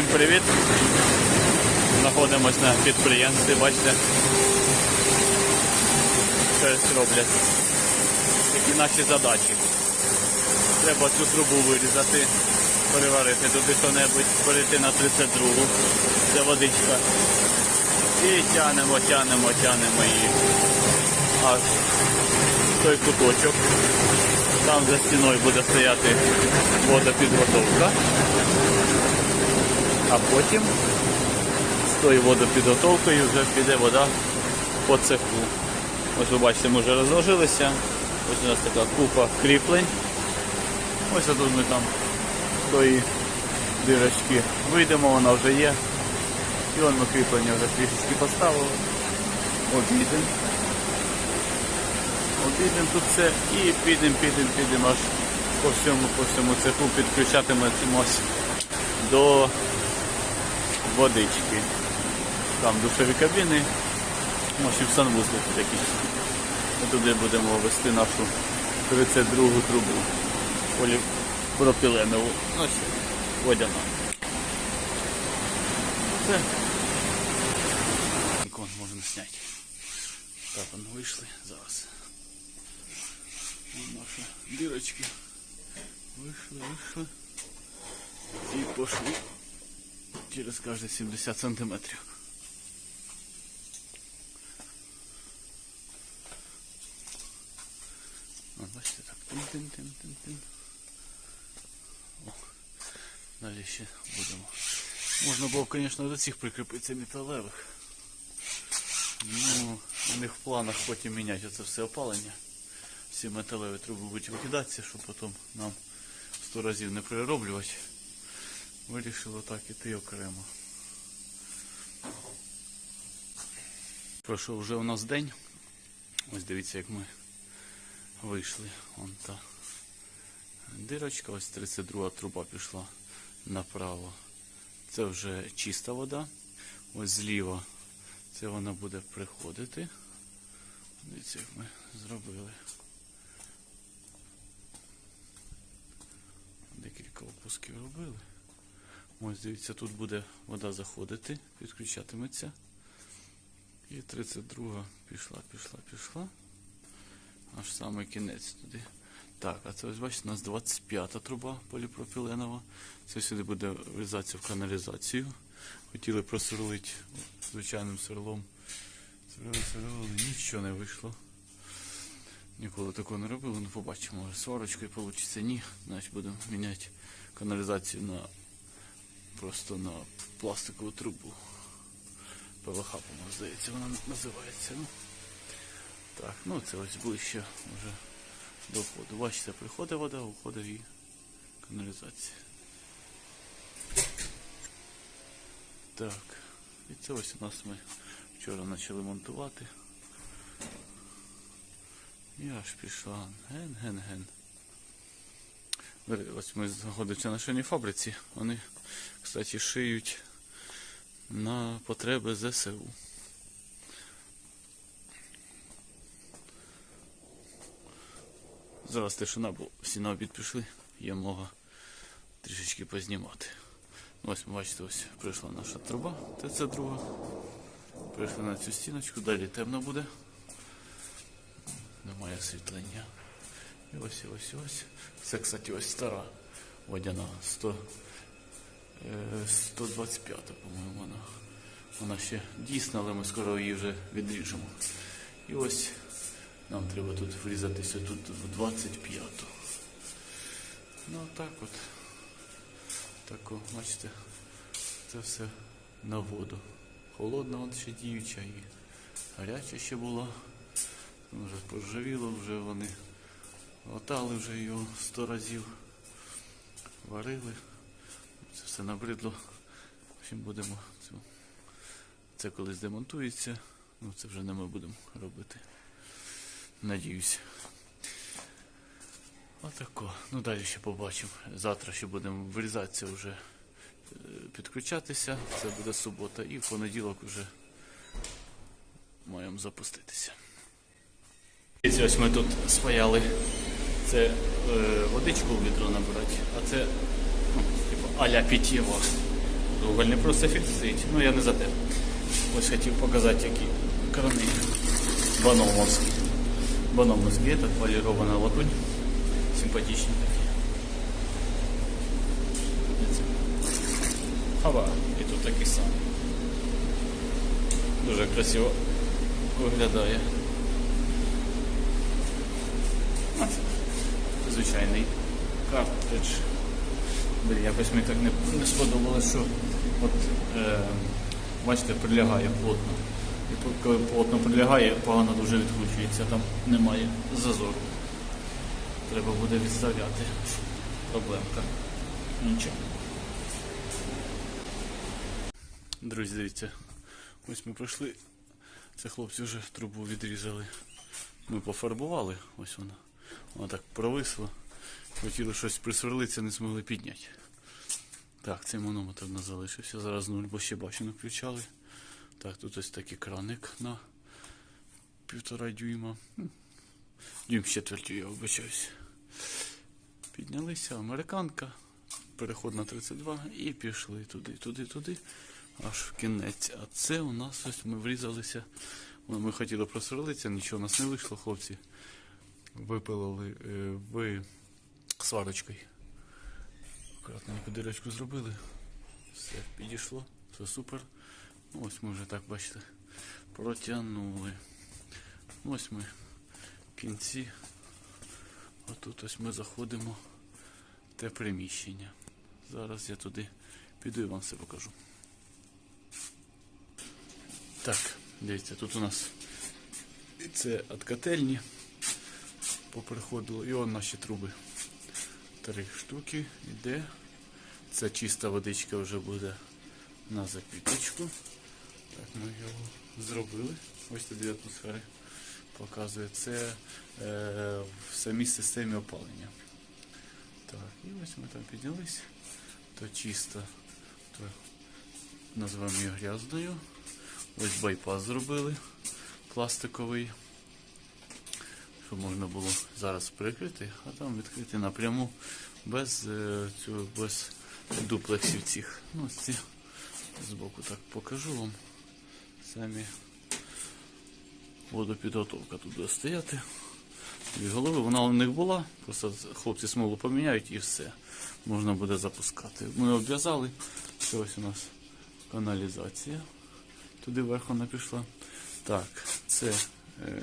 Всім привіт! Знаходимось на підприємстві, бачите. Щось роблять. Такі наші задачі. Треба цю трубу вирізати, переварити туди що-небудь, перейти на 32-гу. Це водичка. І тянемо, тянемо, тянемо її. Аж той куточок. Там за стіною буде стояти водопідготовка. А потім з тою водопідготовкою вже піде вода по цеху. Ось ви бачите, ми вже розложилися. Ось у нас така купа кріплень. Ось тут ми там тої дирочки вийдемо, вона вже є. І вон ми кріплення вже трішечки поставили. Обійдемо. Обійдемо тут все і підемо, підемо, підемо аж по всьому, по всьому цеху підключатимемось до водички. Там душові кабіни, може в санвузлі тут якісь. Ми туди будемо вести нашу 32 гу трубу поліпропіленову. Ну, ще водяна. Це. Ікон можна зняти. Так, вони вийшли зараз. Вон наші дірочки. Вийшли, вийшли. І пошли через кожні 70 сантиметрів. Бачите, так. Тин-тин-тин-тин-тин. Далі ще будемо. Можна було, звісно, до цих прикріпитися металевих. Ну, у них в планах потім міняти оце все опалення. Всі металеві труби будуть викидатися, щоб потім нам сто разів не перероблювати. Вирішили так іти окремо. Пройшов вже у нас день. Ось дивіться, як ми вийшли. Вон та дирочка, ось 32 труба пішла направо. Це вже чиста вода. Ось зліва це вона буде приходити. Дивіться, як ми зробили. Декілька опусків робили. Ось дивіться, тут буде вода заходити, підключатиметься. І 32 пішла, пішла, пішла. Аж саме кінець туди. Так, а це ось бачите, у нас 25-та труба поліпропіленова. Це сюди буде врізатися в каналізацію. Хотіли просверлити звичайним сверлом. Сверлили, сверлили, нічого не вийшло. Ніколи такого не робили, ну побачимо, сварочкою вийде. Ні, значить будемо міняти каналізацію на просто на пластикову трубу. ПВХ, по-моєму, здається, вона називається. Ну, так, ну це ось ближче вже до входу. Бачите, приходить вода, уходить і каналізація. Так, і це ось у нас ми вчора почали монтувати. І аж пішла ген-ген-ген. Ось ми знаходимося на шийній фабриці. Вони, кстати, шиють на потреби ЗСУ. Зараз тишина, бо всі на обід пішли, є мога трішечки познімати. Ось бачите, ось прийшла наша труба, ТЦ друга. Прийшли на цю стіночку, далі темно буде. Немає освітлення. І ось, ось, ось. Це, кстати, ось стара водяна 100, е, 125, по-моєму, вона. Вона ще дійсна, але ми скоро її вже відріжемо. І ось нам треба тут врізатися тут в 25. Ну так от. Так, о, бачите, це все на воду. Холодна от ще діюча і гаряча ще була. Вже поржавіло, вже вони латали вже його сто разів. Варили. Це все набридло. Общем, будемо цю. Це колись демонтується. Ну це вже не ми будемо робити. Надіюсь. Отако. Ну далі ще побачимо. Завтра ще будемо вирізатися вже е, підключатися. Це буде субота і в понеділок вже маємо запуститися. Ось ми тут спаяли. Це е, водичку в відро набирати, а це ну, типу, аля питєво. Уголь не просто фіксить. Ну я не за те. Ось хотів показати, які крани баномовські. Баномовські, це полірована латунь. Симпатичні такі. Хава. І тут такий самий. Дуже красиво виглядає. Звичайний картридж. Блін, якось мені так не, не сподобалось, що от, е, бачите, прилягає плотно. І коли плотно прилягає, погано дуже відкручується, там немає зазору. Треба буде відставляти. Проблемка. Нічого. Друзі, дивіться, ось ми пройшли. Це хлопці вже трубу відрізали. Ми пофарбували, ось вона. Так провисла. Хотіли щось присверлитися, не змогли підняти. Так, цей манометр нас залишився. Зараз нуль, бо ще бачимо включали. Так, тут ось такий краник на півтора дюйма. Дюйм з четвертю, я вибачаюсь. Піднялися, американка, переход на 32 і пішли туди, туди, туди, аж в кінець. А це у нас ось ми врізалися. Ми хотіли просверлитися, нічого у нас не вийшло, хлопці. Випилили е, ви сварочкою. Акуратненько дирочку зробили. Все підійшло, все супер. Ну, Ось ми вже так, бачите, протягнули. Ось ми в кінці. Отут ось ми заходимо в те приміщення. Зараз я туди піду і вам все покажу. Так, дивіться, тут у нас це від котельні поприходило. І он наші труби. Три штуки йде. Це чиста водичка вже буде на запіточку. Так, ми його зробили. Ось тут дві атмосфери показує. Це е, в самій системі опалення. Так, і ось ми там піднялись. То чисто, то називаємо її грязною. Ось байпас зробили пластиковий. Щоб можна було зараз прикрити, а там відкрити напряму без е, цього, без дуплексів цих. Ну, ось ці збоку так покажу вам. Самі водопідготовка тут буде стояти. Від голови вона у них була, просто хлопці смолу поміняють і все. Можна буде запускати. Ми обв'язали, що ось у нас каналізація. Туди вверх вона пішла. Так, це е,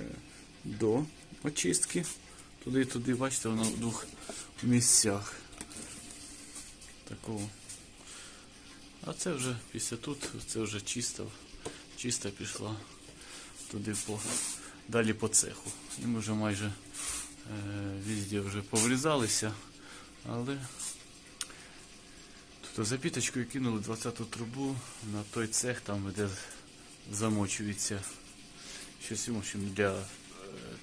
до очистки. Туди і туди, бачите, воно в двох місцях. Такого. А це вже після тут, це вже чисто, чиста пішла туди по, далі по цеху. І ми вже майже е, везде вже поврізалися, але тут запіточкою кинули 20-ту трубу на той цех, там де замочується щось, общем, для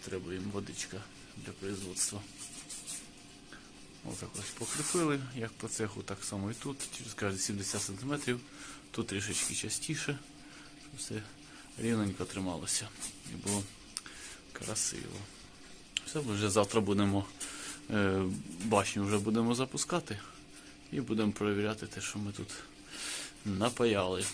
треба їм водичка для производства. Отак ось покріпили, як по цеху, так само і тут, через кожні 70 см, тут трішечки частіше, щоб все рівненько трималося і було красиво. Все, вже завтра будемо е, башню вже будемо запускати і будемо перевіряти те, що ми тут напаяли.